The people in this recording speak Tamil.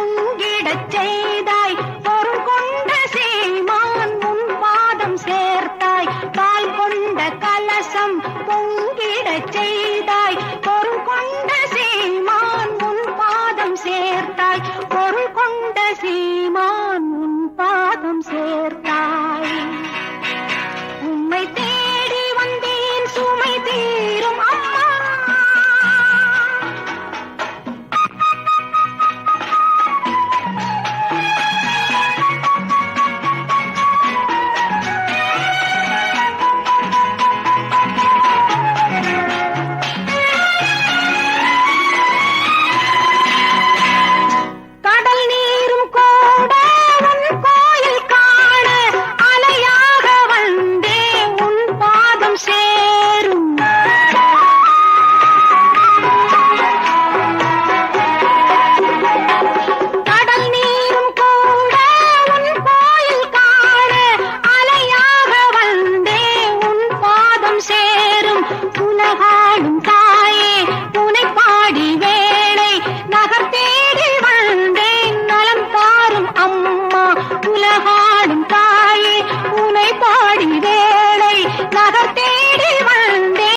பங்கிடச் செய்ய Oh